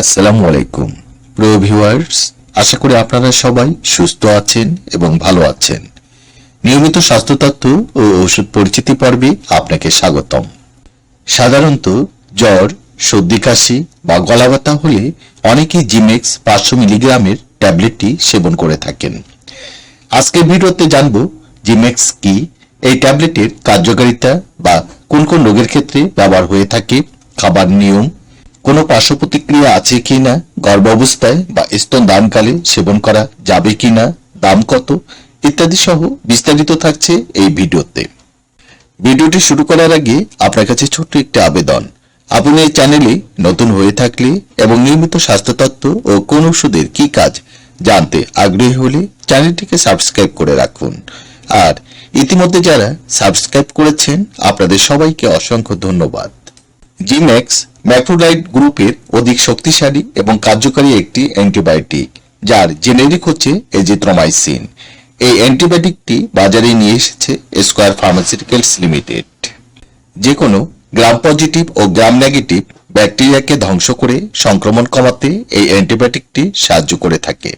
আসসালামু আলাইকুম। প্রিয় ভিউয়ার্স, আশা করি আপনারা সবাই সুস্থ আছেন এবং ভালো আছেন। নিয়মিত স্বাস্থ্য ও ওষুধ পরিচিতি পর্বে আপনাকে স্বাগতম। সাধারণত জ্বর, সর্দি কাশি বা গলা ব্যথা হলে অনেকেই জিমেক্স পাঁচশো মিলিগ্রামের ট্যাবলেটটি সেবন করে থাকেন। আজকের ভিডিওতে জানব জিমেক্স কি, এই ট্যাবলেটের কার্যকারিতা বা কোন কোন রোগের ক্ষেত্রে ব্যবহার হয়ে থাকে, খাবার নিয়ম কোনো পার্শ্ব প্রতিক্রিয়া আছে কি কিনা, গর্ভাবস্থায় বা স্তন দানকালে সেবন করা যাবে কিনা, দাম কত, ইত্যাদি সহ বিস্তারিত থাকছে এই ভিডিওতে। ভিডিওটি শুরু করার আগে আপনার কাছে ছোট্ট একটি আবেদন। আপনি এই চ্যানেলে নতুন হয়ে থাকলে এবং নিয়মিত স্বাস্থ্য তত্ত্ব ও কোন ওষুধের কি কাজ জানতে আগ্রহী হলে চ্যানেলটিকে সাবস্ক্রাইব করে রাখুন। আর ইতিমধ্যে যারা সাবস্ক্রাইব করেছেন, আপনাদের সবাইকে অসংখ্য ধন্যবাদ। জিম্যাক্স ম্যাক্রোলাইট গ্রুপের অধিক শক্তিশালী এবং কার্যকারী একটি অ্যান্টিবায়োটিক, যার জেনেরিক হচ্ছে এজিথ্রোমাইসিন। এই অ্যান্টিবায়োটিকটি বাজারে নিয়ে এসেছে স্কোয়ার ফার্মাসিউটিক্যালস লিমিটেড। যে কোনো গ্রাম পজিটিভ ও গ্রাম নেগেটিভ ব্যাকটেরিয়াকে ধ্বংস করে সংক্রমণ কমাতে এই অ্যান্টিবায়োটিকটি সাহায্য করে থাকে।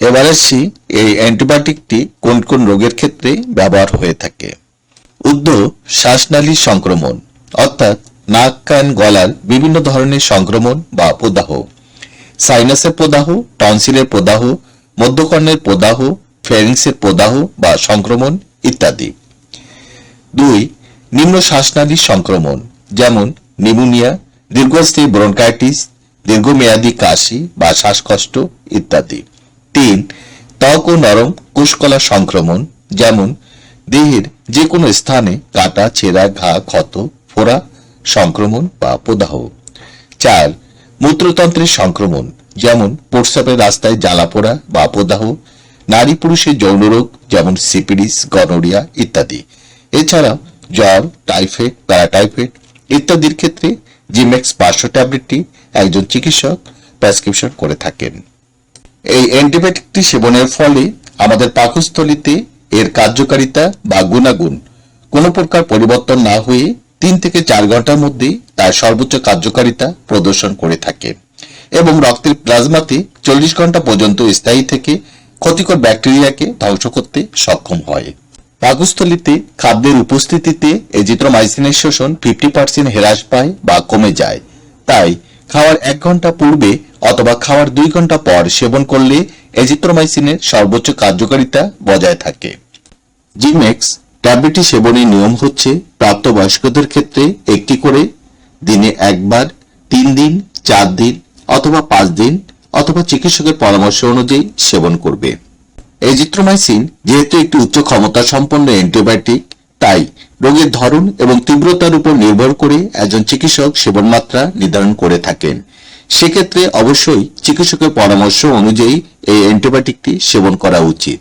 এবার আসছি এই অ্যান্টিবায়োটিকটি কোন কোন রোগের ক্ষেত্রে ব্যবহার হয়ে থাকে। উদ্ধ শ্বাসনালী সংক্রমণ, অর্থাৎ নাক, কান, গলার বিভিন্ন ধরনের সংক্রমণ বা প্রদাহ। সাইনাসের প্রদাহ, টনসিলের প্রদাহ, মধ্যকর্ণের প্রদাহ ফ্যারিংসের প্রদাহ বা সংক্রমণ ইত্যাদি। দুই, নিম্ন শ্বাসনালীর সংক্রমণ, যেমন নিউমোনিয়া দীর্ঘস্থায়ী ব্রনকাইটিস, দীর্ঘমেয়াদী কাশি বা শ্বাসকষ্ট ইত্যাদি। তিন, ত্বক ও নরম কোষকলা সংক্রমণ, যেমন দেহের যে কোনো স্থানে কাটা, ছেঁড়া, ঘা, ক্ষত, ফোড়া সংক্রমণ বা প্রদাহ। চার, মূত্রতন্ত্রের সংক্রমণ, যেমন প্রস্রাবের রাস্তায় জ্বালা পোড়া বা প্রদাহ, নারী পুরুষের যৌন রোগ, যেমন সিপিডিস, গনোরিয়া ইত্যাদি। এছাড়াও জ্বর, টাইফয়েড, প্যারাটাইফয়েড ইত্যাদির ক্ষেত্রে জিমেক্স পাঁচশো ট্যাবলেটটি একজন চিকিৎসক প্রেসক্রিপশন করে থাকেন। এই অ্যান্টিবায়োটিকটি সেবনের ফলে আমাদের পাকস্থলিতে এর কার্যকারিতা বা গুণাগুণ কোনো প্রকার পরিবর্তন না হয়ে তিন থেকে চার ঘণ্টার মধ্যে তার সর্বোচ্চ কার্যকারিতা প্রদর্শন করে থাকে এবং রক্তের প্লাজমাতে চল্লিশ ঘণ্টা পর্যন্ত স্থায়ী থেকে ক্ষতিকর ব্যাকটেরিয়াকে ধ্বংস করতে সক্ষম হয়। পাকস্থলিতে খাদ্যের উপস্থিতিতে এজিথ্রোমাইসিনের শোষণ ফিফটি পার্সেন্ট হ্রাস পায় বা কমে যায়। তাই খাওয়ার এক ঘণ্টা পূর্বে অথবা খাওয়ার দুই ঘণ্টা পর সেবন করলে এজিথ্রোমাইসিনের সর্বোচ্চ কার্যকারিতা বজায় থাকে। জিমেক্স ট্যাবলেটটি সেবনের নিয়ম হচ্ছে প্রাপ্তবয়স্কদের ক্ষেত্রে একটি করে দিনে একবার, তিন দিন, চার দিন অথবা পাঁচ দিন অথবা চিকিৎসকের পরামর্শ অনুযায়ী সেবন করবে। এজিথ্রোমাইসিন যেহেতু একটি উচ্চ ক্ষমতা সম্পন্ন অ্যান্টিবায়োটিক, তাই রোগের ধরন এবং তীব্রতার উপর নির্ভর করে একজন চিকিৎসক সেবন মাত্রা নির্ধারণ করে থাকেন। সেক্ষেত্রে অবশ্যই চিকিৎসকের পরামর্শ অনুযায়ী এই অ্যান্টিবায়োটিকটি সেবন করা উচিত।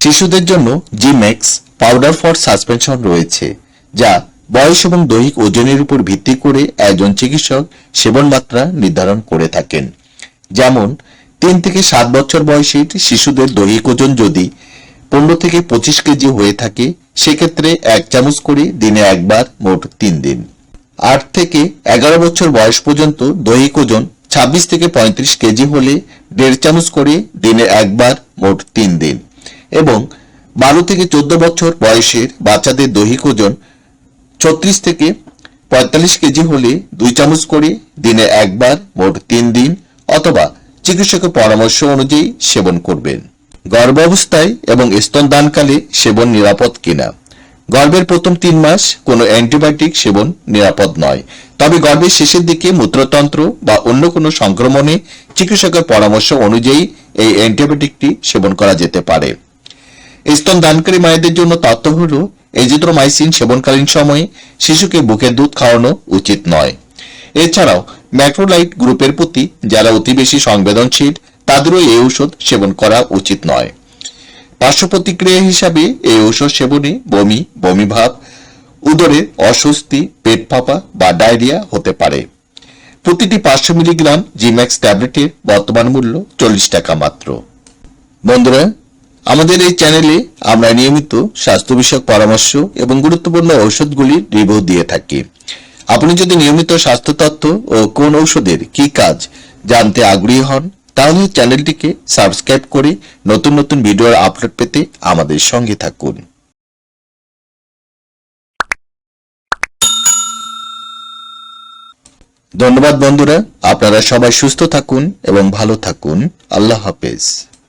শিশুদের জন্য জিম্যাক্স পাউডার ফর সাসপেনশন রয়েছে, যা বয়স এবং দৈহিক ওজনের উপর ভিত্তি করে একজন চিকিৎসক সেবন মাত্রা নির্ধারণ করে থাকেন। যেমন, তিন থেকে সাত বছর বয়সীর শিশুদের দৈহিক ওজন যদি পনেরো থেকে পঁচিশ কেজি হয়ে থাকে, সেক্ষেত্রে এক চামচ করে দিনে একবার মোট তিন দিন। আট থেকে এগারো বছর বয়স পর্যন্ত দৈহিক ওজন ছাব্বিশ থেকে পঁয়ত্রিশ কেজি হলে দেড় চামচ করে দিনে একবার মোট তিন দিন। এবং বারো থেকে চোদ্দ বছর বয়সের বাচ্চাদের দৈহিক ওজন ছত্রিশ থেকে পঁয়তাল্লিশ কেজি হলে দুই চামচ করে দিনে একবার মোট তিন দিন অথবা চিকিৎসকের পরামর্শ অনুযায়ী সেবন করবেন। গর্ভাবস্থায় এবং স্তনদানকালে সেবন নিরাপদ কিনা? গর্ভের প্রথম তিন মাস কোনো অ্যান্টিবায়োটিক সেবন নিরাপদ নয়। তবে গর্ভের শেষের দিকে মূত্রতন্ত্র বা অন্য কোনো সংক্রমণে চিকিৎসকের পরামর্শ অনুযায়ী এই অ্যান্টিবায়োটিকটি সেবন করা যেতে পারে। স্তন দানকারী মায়েদের জন্য তথ্য হল এজিথ্রোমাইসিন সেবনকালীন সময়ে শিশুকে বুকের দুধ খাওয়ানো উচিত নয়। এছাড়াও, ম্যাক্রোলাইট গ্রুপের প্রতি যারা অতি বেশি সংবেদনশীল, তাদেরও এই ঔষধ সেবন করা উচিত নয়। পার্শ্ব প্রতিক্রিয়া হিসাবে এই ঔষধ সেবনে বমি বমি ভাব উদরের অস্বস্তি, পেট ফাঁপা বা ডায়রিয়া হতে পারে। প্রতিটি পাঁচশো মিলিগ্রাম জিম্যাক্স ট্যাবলেটের বর্তমান মূল্য চল্লিশ টাকা মাত্র। বন্ধুরা আমাদের এই চ্যানেলে আমরা নিয়মিত স্বাস্থ্য বিষয়ক পরামর্শ এবং গুরুত্বপূর্ণ ঔষধগুলির রিভিউ দিয়ে থাকি। আপনি যদি নিয়মিত স্বাস্থ্য তথ্য ও কোন ঔষধের কি কাজ জানতে আগ্রহী হন, তাহলে চ্যানেলটিকে সাবস্ক্রাইব করে নতুন নতুন ভিডিওর আপলোড পেতে আমাদের সঙ্গে থাকুন। ধন্যবাদ বন্ধুরা, আপনারা সবাই সুস্থ থাকুন এবং ভালো থাকুন। আল্লাহ হাফেজ।